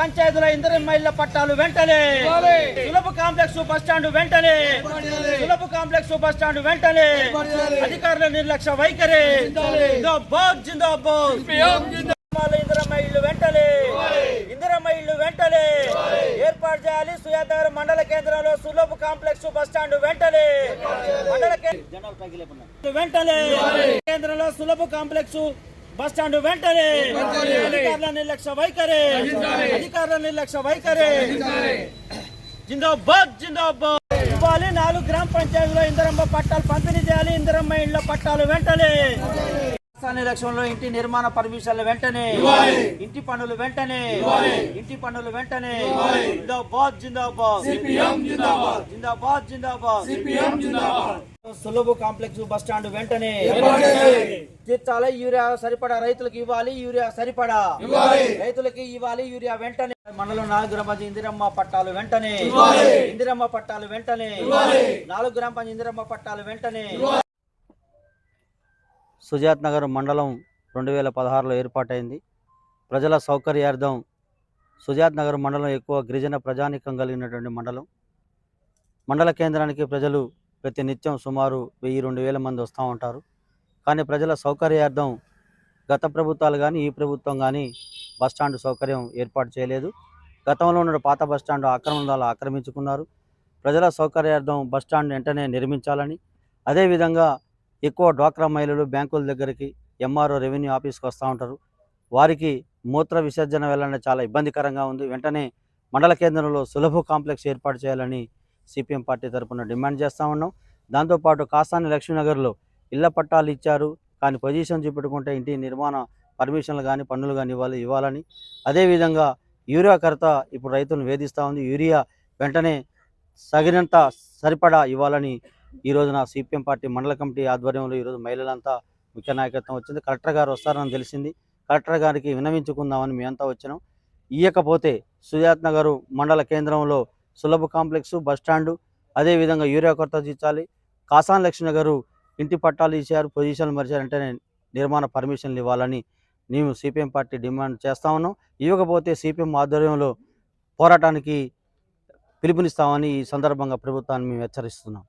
పంచాయతీల ఇందిరమ్మ ఇళ్ళ పట్టాలు వెంటనే. సులభ కాంప్లెక్స్ బస్ స్టాండ్ వెంటనే. సులభ కాంప్లెక్స్ బస్ స్టాండ్ వెంటనే. అధికారుల నిర్లక్ష్య వైఖరి. జిందాబాద్. జిందాబాద్ వెంటనే. ఏర్పాటు చేయాలి సుయాదగర్ మండల కేంద్రంలో సులభ కాంప్లెక్స్ బస్ స్టాండ్ వెంటనే. మండల కేంద్రంలో సులభ కాంప్లెక్స్ బస్ స్టాండ్ వెంటనే. అధికారుల నిర్లక్ష్య వైఖరి. అధికారుల నిర్లక్ష్య వైఖరి. జిందాబాద్ జిందాబాద్. ఇవ్వాలి నాలుగు గ్రామ పంచాయతీలో ఇందిరమ్మ పట్టాలు పంపిణీ చేయాలి ఇందిరమ్మ ఇళ్ళ పట్టాలు వెంటనే. ఎలక్షన్లో ఇంటి నిర్మాణ పర్మిషన్లు వెంటనే. ఇంటి పనులు వెంటనే. ఇంటి పనులు వెంటనే. జిందాబాద్ జిందాబాద్. జిందాబాద్. జిందాబాద్ సులభ కాంప్లెక్స్ బస్ స్టాండ్ వెంటనే. తీర్చాలి యూరియా సరిపడా రైతులకు ఇవ్వాలి యూరియా సరిపడా. రైతులకి ఇవ్వాలి యూరియా వెంటనే. మండలం నాలుగు గ్రామ పంచాయతీ ఇందిరమ్మ పట్టాలు వెంటనే. ఇందిరమ్మ పట్టాలు వెంటనే. నాలుగు గ్రామ పంచాయతీ ఇందిరమ్మ పట్టాలు వెంటనే. సుజాత్ నగర్ మండలం రెండు వేల పదహారులో ఏర్పాటైంది. ప్రజల సౌకర్యార్థం సుజాత్ నగర్ మండలం ఎక్కువ గిరిజన ప్రజానికం కలిగినటువంటి మండలం. మండల కేంద్రానికి ప్రజలు ప్రతి నిత్యం సుమారు వెయ్యి రెండు వేల మంది వస్తూ ఉంటారు. కానీ ప్రజల సౌకర్యార్థం గత ప్రభుత్వాలు కానీ ఈ ప్రభుత్వం కానీ బస్టాండ్ సౌకర్యం ఏర్పాటు చేయలేదు. గతంలో ఉన్న పాత బస్టాండ్ ఆక్రమణదారులు ఆక్రమించుకున్నారు. ప్రజల సౌకర్యార్థం బస్టాండ్ వెంటనే నిర్మించాలని అదేవిధంగా ఎక్కువ డ్వాక్రా మహిళలు బ్యాంకుల దగ్గరికి ఎంఆర్ఓ రెవెన్యూ ఆఫీస్కి వస్తూ ఉంటారు. వారికి మూత్ర విసర్జన వెళ్ళడం చాలా ఇబ్బందికరంగా ఉంది. వెంటనే మండల కేంద్రంలో సులభ కాంప్లెక్స్ ఏర్పాటు చేయాలని సిపిఎం పార్టీ తరపున డిమాండ్ చేస్తూ ఉన్నాం. దాంతోపాటు కాసాని లక్ష్మీనగర్లో ఇళ్ళ పట్టాలు ఇచ్చారు. కానీ పొజిషన్ చూపెట్టుకుంటే ఇంటి నిర్మాణ పర్మిషన్లు కానీ పన్నులు కానీ ఇవ్వాలి ఇవ్వాలని. అదేవిధంగా యూరియా కరత ఇప్పుడు రైతులను వేధిస్తూ ఉంది. యూరియా వెంటనే తగినంత సరిపడా ఇవ్వాలని ఈ రోజున సిపిఎం పార్టీ మండల కమిటీ ఆధ్వర్యంలో ఈరోజు మహిళలంతా ముఖ్య నాయకత్వం వచ్చింది. కలెక్టర్ గారు వస్తారని తెలిసింది. కలెక్టర్ గారికి వినవించుకుందామని మేమంతా వచ్చినాం. ఇయ్యకపోతే సుజాత్ నగర్ మండల కేంద్రంలో సులభ కాంప్లెక్స్ బస్టాండు అదేవిధంగా యూరియా కొరత తీర్చాలి. కాసాన్ లక్ష్మి గారు ఇంటి పట్టాలు ఇచ్చారు. పొజిషన్లు మరిచారంటే నిర్మాణ పర్మిషన్లు ఇవ్వాలని మేము సిపిఎం పార్టీ డిమాండ్ చేస్తా ఉన్నాం. ఇవ్వకపోతే సిపిఎం ఆధ్వర్యంలో పోరాటానికి పిలుపునిస్తామని ఈ సందర్భంగా ప్రభుత్వాన్ని మేము హెచ్చరిస్తున్నాం.